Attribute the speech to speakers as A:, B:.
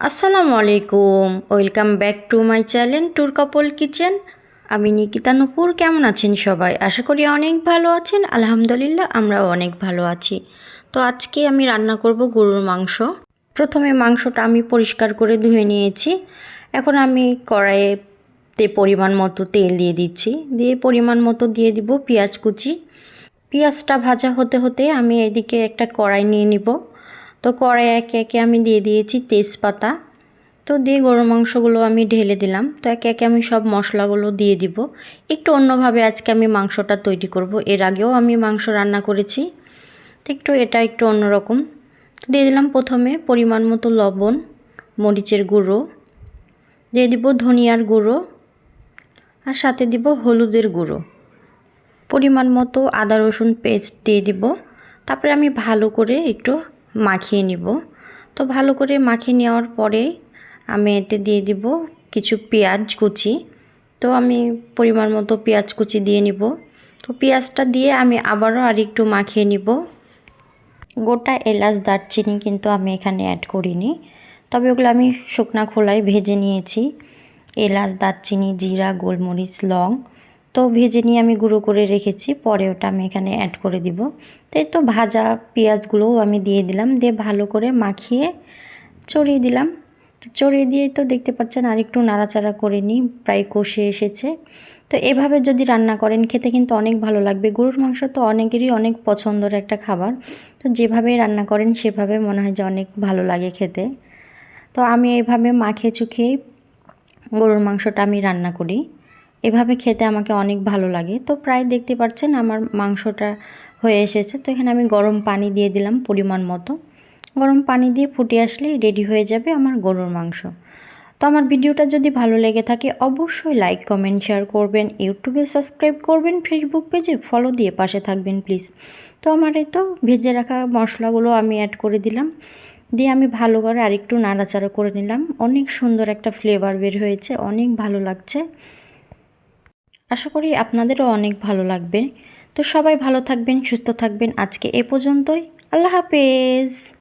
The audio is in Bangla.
A: আসসালামু আলাইকুম। Welcome back to my channel tour couple kitchen আমি নিকিতা নুপুর, কেমন আছেন সবাই? আশা করি অনেক ভালো আছেন। আলহামদুলিল্লাহ, আমরাও অনেক ভালো আছি। তো আজকে আমি রান্না করব গরুর মাংস। প্রথমে মাংসটা আমি পরিষ্কার করে ধুয়ে নিয়েছি। এখন আমি কড়াইতে পরিমাণ মতো তেল দিয়ে দিচ্ছি। দিয়ে পরিমাণ মতো দিয়ে দিব পেঁয়াজ কুচি। পেঁয়াজটা ভাজা হতে হতে আমি এদিকে একটা কড়াই নিয়ে নিব। তো কড়াই একে একে আমি দিয়ে দিয়েছি তেজপাতা। তো দিয়ে গরুর মাংসগুলো আমি ঢেলে দিলাম। তো একে একে আমি সব মশলাগুলো দিয়ে দিব। একটু অন্যভাবে আজকে আমি মাংসটা তৈরি করব। এর আগেও আমি মাংস রান্না করেছি। তো একটু এটা একটু অন্যরকম। তো দিয়ে দিলাম প্রথমে পরিমাণ মতো লবণ, মরিচের গুঁড়ো। দিয়ে দিব ধনিয়ার গুঁড়ো। আর সাথে দিব হলুদের গুঁড়ো। পরিমাণ মতো আদা রসুন পেস্ট দিয়ে দিব। তারপরে আমি ভালো করে একটু মাখিয়ে নিব। তো ভালো করে মাখিয়ে নেওয়ার পরে আমি এতে দিয়ে দিব কিছু পেঁয়াজ কুচি। তো আমি পরিমাণ মতো পেঁয়াজ কুচি দিয়ে নিব। তো পেঁয়াজটা দিয়ে আমি আবারও আর একটু মাখিয়ে নিব। গোটা এলাচ দারচিনি কিন্তু আমি এখানে অ্যাড করিনি। তবে ওগুলো আমি শুকনা খোলায় ভেজে নিয়েছি। এলাচ, দারচিনি, জিরা, গোলমরিচ, লং তো ভেজে নিয়ে আমি গুঁড়ো করে রেখেছি, পরে ওটা আমি এখানে অ্যাড করে দিব। তো এই তো ভাজা পেঁয়াজগুলোও আমি দিয়ে দিলাম, দিয়ে ভালো করে মাখিয়ে চড়িয়ে দিলাম। তো চড়িয়ে দিয়ে তো দেখতে পাচ্ছেন আরেকটু নাড়াচাড়া করে নিই, প্রায় কষে এসেছে। তো এভাবে যদি রান্না করেন, খেতে কিন্তু অনেক ভালো লাগবে। গরুর মাংস তো অনেকেরই অনেক পছন্দের একটা খাবার। তো যেভাবে রান্না করেন, সেভাবে মনে হয় যে অনেক ভালো লাগে খেতে। তো আমি এইভাবে মাখিয়ে চুখিয়ে গরুর মাংসটা আমি রান্না করি। এভাবে খেতে আমাকে অনেক ভালো লাগে। তো প্রায় দেখতে পাচ্ছেন আমার মাংসটা হয়ে এসেছে। তো এখানে আমি গরম পানি দিয়ে দিলাম পরিমাণ মতো। গরম পানি দিয়ে ফুটে আসলেই রেডি হয়ে যাবে আমার গরুর মাংস। তো আমার ভিডিওটা যদি ভালো লেগে থাকে অবশ্যই লাইক কমেন্ট শেয়ার করবেন, ইউটিউবে সাবস্ক্রাইব করবেন ফেসবুক পেজে ফলো দিয়ে পাশে থাকবেন প্লিজ তো আমার এই তো ভেজে রাখা মশলাগুলো আমি অ্যাড করে দিলাম। দিয়ে আমি ভালো করে আরেকটু নাড়াচাড়া করে নিলাম। অনেক সুন্দর একটা ফ্লেভার বের হয়েছে, অনেক ভালো লাগছে। আশা করি আপনাদেরও অনেক ভালো লাগবে। তো সবাই ভালো থাকবেন, সুস্থ থাকবেন। আজকে এ পর্যন্তই। আল্লাহ হাফেজ।